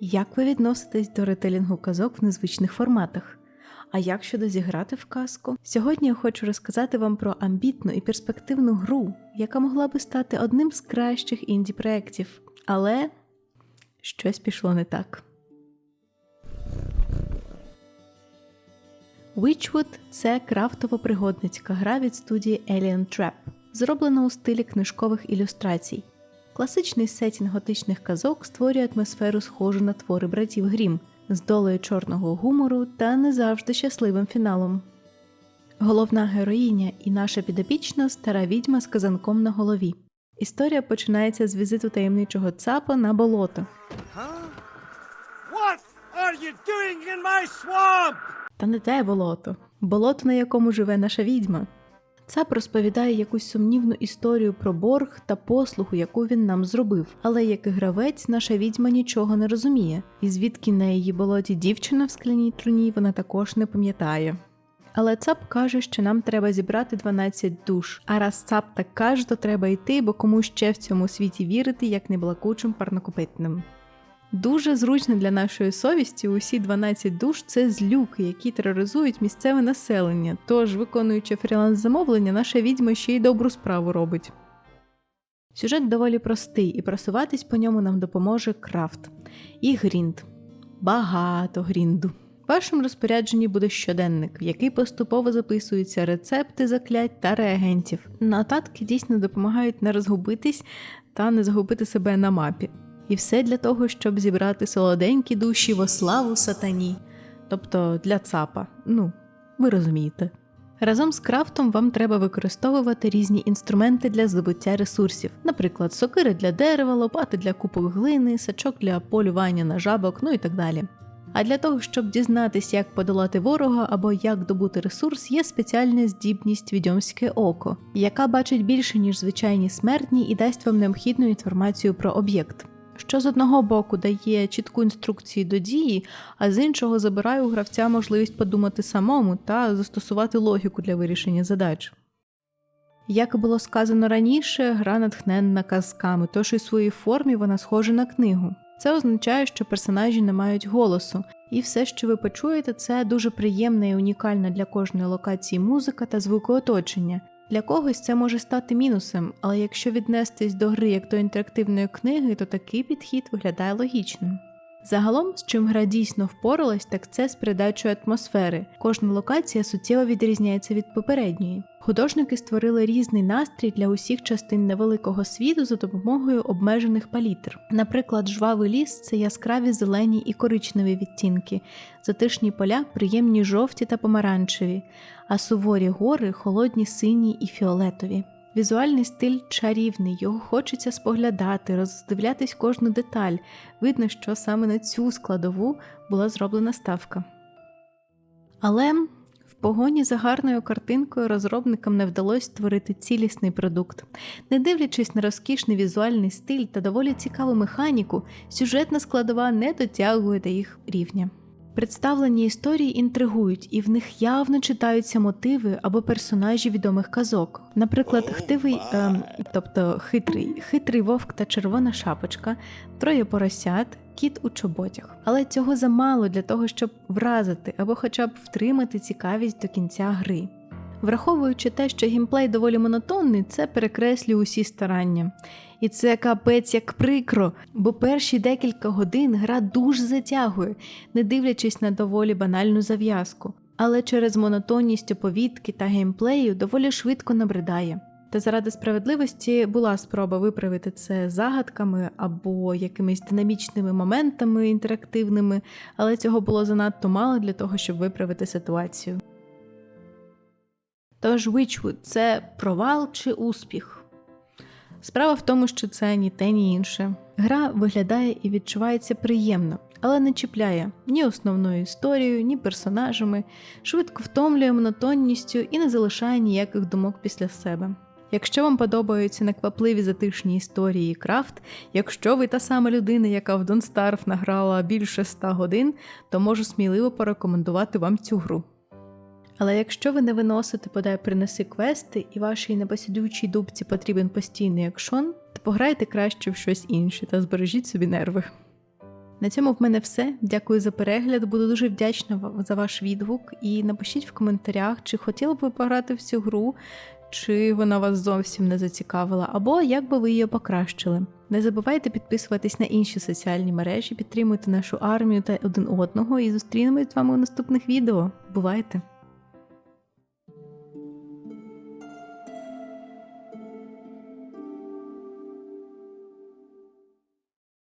Як ви відноситесь до ретелінгу казок в незвичних форматах? А як щодо зіграти в казку? Сьогодні я хочу розказати вам про амбітну і перспективну гру, яка могла би стати одним з кращих інді-проєктів. Але щось пішло не так. Witchwood – це крафтово-пригодницька гра від студії Alien Trap, зроблена у стилі книжкових ілюстрацій. Класичний сетінг готичних казок створює атмосферу, схожу на твори братів Грім, з долею чорного гумору та не завжди щасливим фіналом. Головна героїня і наша підопічна стара відьма з казанком на голові. Історія починається з візиту таємничого цапа на болото. What are you doing in my swamp? Та не те болото, болото, на якому живе наша відьма. Цап розповідає якусь сумнівну історію про борг та послугу, яку він нам зробив. Але як і гравець, наша відьма нічого не розуміє, і звідки на її болоті дівчина в скляній труні вона також не пам'ятає. Але цап каже, що нам треба зібрати 12 душ. А раз цап так каже, то треба йти, бо кому ще в цьому світі вірити, як не блакучим парнокопитним. Дуже зручно для нашої совісті усі 12 душ це злюки, які тероризують місцеве населення. Тож, виконуючи фріланс замовлення, наша відьма ще й добру справу робить. Сюжет доволі простий, і просуватись по ньому нам допоможе крафт і грінд. Багато грінду. В вашому розпорядженні буде щоденник, в який поступово записуються рецепти заклять та реагентів. Нотатки дійсно допомагають не розгубитись та не загубити себе на мапі. І все для того, щоб зібрати солоденькі душі во славу сатані, тобто для цапа. Ну, ви розумієте. Разом з крафтом вам треба використовувати різні інструменти для здобуття ресурсів, наприклад, сокири для дерева, лопати для купок глини, сачок для полювання на жабок, ну і так далі. А для того, щоб дізнатися, як подолати ворога або як добути ресурс, є спеціальна здібність відьомське око, яка бачить більше, ніж звичайні смертні, і дасть вам необхідну інформацію про об'єкт що з одного боку дає чітку інструкцію до дії, а з іншого забирає у гравця можливість подумати самому та застосувати логіку для вирішення задач. Як було сказано раніше, гра натхненна казками, тож в своїй формі вона схожа на книгу. Це означає, що персонажі не мають голосу, і все, що ви почуєте, це дуже приємна і унікальна для кожної локації музика та звуки оточення, для когось це може стати мінусом, але якщо віднестись до гри як до інтерактивної книги, то такий підхід виглядає логічним. Загалом, з чим гра дійсно впоралась, так це з передачою атмосфери. Кожна локація суттєво відрізняється від попередньої. Художники створили різний настрій для усіх частин невеликого світу за допомогою обмежених палітр. Наприклад, жвавий ліс це яскраві зелені і коричневі відтінки, затишні поля приємні жовті та помаранчеві, а суворі гори холодні сині і фіолетові. Візуальний стиль чарівний, його хочеться споглядати, роздивлятись кожну деталь. Видно, що саме на цю складову була зроблена ставка. Але в погоні за гарною картинкою розробникам не вдалося створити цілісний продукт. Не дивлячись на розкішний візуальний стиль та доволі цікаву механіку, сюжетна складова не дотягує до їх рівня. Представлені історії інтригують, і в них явно читаються мотиви або персонажі відомих казок. Наприклад, хтивий, е, тобто хитрий, хитрий вовк та червона шапочка, троє поросят, кіт у чоботях. Але цього замало для того, щоб вразити або хоча б втримати цікавість до кінця гри. Враховуючи те, що геймплей доволі монотонний, це перекреслює усі старання. І це капець як прикро, бо перші декілька годин гра дуже затягує, не дивлячись на доволі банальну зав'язку. Але через монотонність оповідки та геймплею доволі швидко набридає. Та заради справедливості була спроба виправити це загадками або якимись динамічними моментами інтерактивними, але цього було занадто мало для того, щоб виправити ситуацію. Тож Witchwood – це провал чи успіх? Справа в тому, що це ні те, ні інше. Гра виглядає і відчувається приємно, але не чіпляє ні основною історією, ні персонажами, швидко втомлює монотонністю і не залишає ніяких думок після себе. Якщо вам подобаються неквапливі затишні історії і крафт, якщо ви та сама людина, яка в Don't Starve награла більше 100 годин, то можу сміливо порекомендувати вам цю гру. Але якщо ви не виносите подай принеси квести і вашій непосідючій дубці потрібен постійний екшон, то пограйте краще в щось інше та збережіть собі нерви. На цьому в мене все. Дякую за перегляд. Буду дуже вдячна за ваш відгук. І напишіть в коментарях, чи хотіли б ви пограти в цю гру, чи вона вас зовсім не зацікавила, або як би ви її покращили. Не забувайте підписуватись на інші соціальні мережі, підтримуйте нашу армію та один одного і зустрінемось з вами у наступних відео. Бувайте!